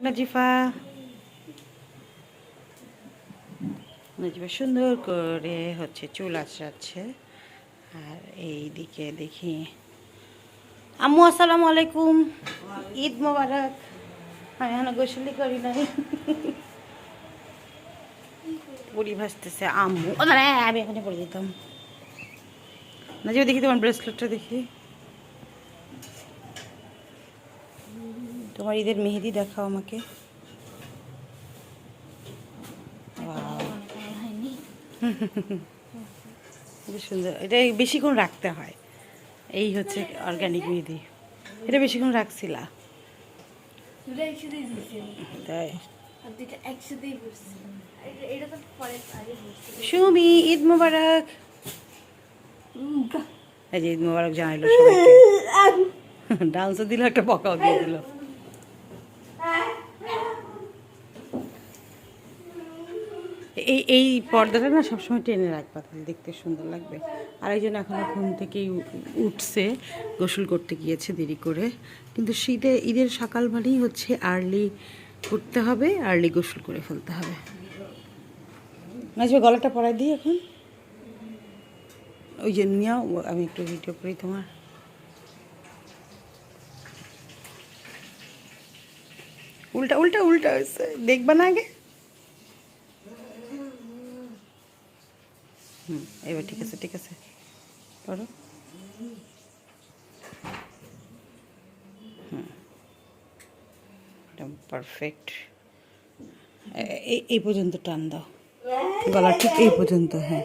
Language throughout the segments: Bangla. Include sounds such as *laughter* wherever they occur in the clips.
নাজিফা নাজিফা সুন্দর করে হচ্ছে চুল আঁচড়াচ্ছে। আর এই দিকে দেখি। আম্মু, আসসালামু আলাইকুম। ঈদ মোবারক। আমি এখন গোসলি করি নাই। পুরি ভাসতেছে আম্মু। আমি এখানে পড়ে যেতাম। নাজিফা দেখি তোমার ব্রেসলেটটা দেখি। তোমার ঈদের মেহেদি দেখাও আমাকে। সুন্দর। এটা বেশিক্ষণ রাখতে হয়। এই হচ্ছে অর্গানিক মেহেদি। এটা বেশিক্ষণ রাখছিলা? তাই? সুমি ঈদ মোবারক। এই যে ঈদ মোবারক জানাইলো সবাইকে। *laughs* ডান্সও দিল একটা বকাও দিয়ে দিল। *laughs* এই এই পর্দাটা না সবসময় টেনে রাখবা তাহলে দেখতে সুন্দর লাগবে। আর একজন এখনও ঘুম থেকেই উঠছে, গোসল করতে গিয়েছে দেরি করে। কিন্তু শীতে ঈদের সকাল মানেই হচ্ছে আর্লি উঠতে হবে, আর্লি গোসল করে ফেলতে হবে। নাচবে গলাটা পরাই দিই এখন। ওই যে নিয়েও আমি একটু ভিডিও করি তোমার। উল্টা উল্টা উল্টা হয়েছে। দেখবা না আগে? হুম এবার ঠিক আছে ঠিক আছে। করো হুম। পারফেক্ট এই পর্যন্ত টান দাও। গলা ঠিক এই পর্যন্ত হ্যাঁ।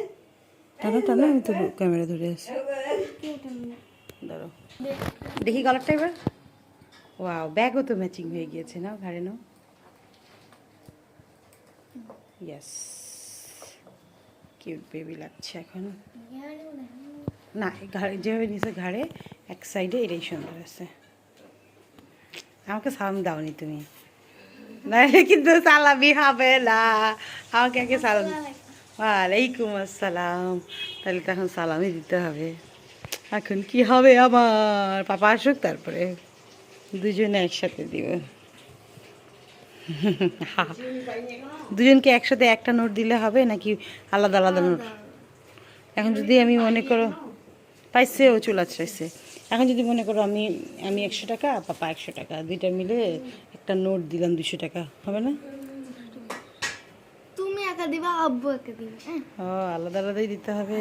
টানো টানো, আমি তো ক্যামেরা ধরে আছি। ধরো। দেখি গলারটা এবার। ওয়াও ব্যাগও তো ম্যাচিং হয়ে গিয়েছে না ঘাড়ে নাও। ইয়েস কিউট বেবি লাগছে এখন। না। ঘাড়ে যেভাবে নিচে ঘাড়ে এক সাইডে এটাই সুন্দর আছে। আমাকে সালাম দাওনি তুমি। কিন্তু সালামি হবে না। আমাকে আগে সালাম ওয়ালাইকুম আসসালাম। তাহলে তো এখন সালামি দিতে হবে। এখন কি হবে আমার? পাপা আসুক তারপরে। দুজনে একসাথে দিব। *laughs* দুজনকে একসাথে একটা নোট দিলে হবে নাকি আলাদা আলাদা নোট? এখন যদি আমি মনে করো পাইছে ও চুল আছড়াইছে। এখন যদি মনে করো আমি আমি একশো টাকা পাপা একশো টাকা দুইটা মিলে একটা নোট দিলাম দুশো টাকা হবে না? তুমি একা দিবা আব্বু একা দিবে হ্যাঁ? ও আলাদা আলাদাই দিতে হবে।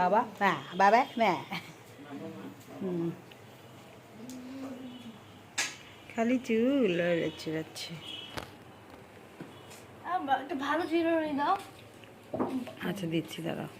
বাবা? না বাবা হ্যাঁ। হুম। খালি চুল চুরাচ্ছে একটা ভালো দাও আচ্ছা দিচ্ছি দাঁড়াও।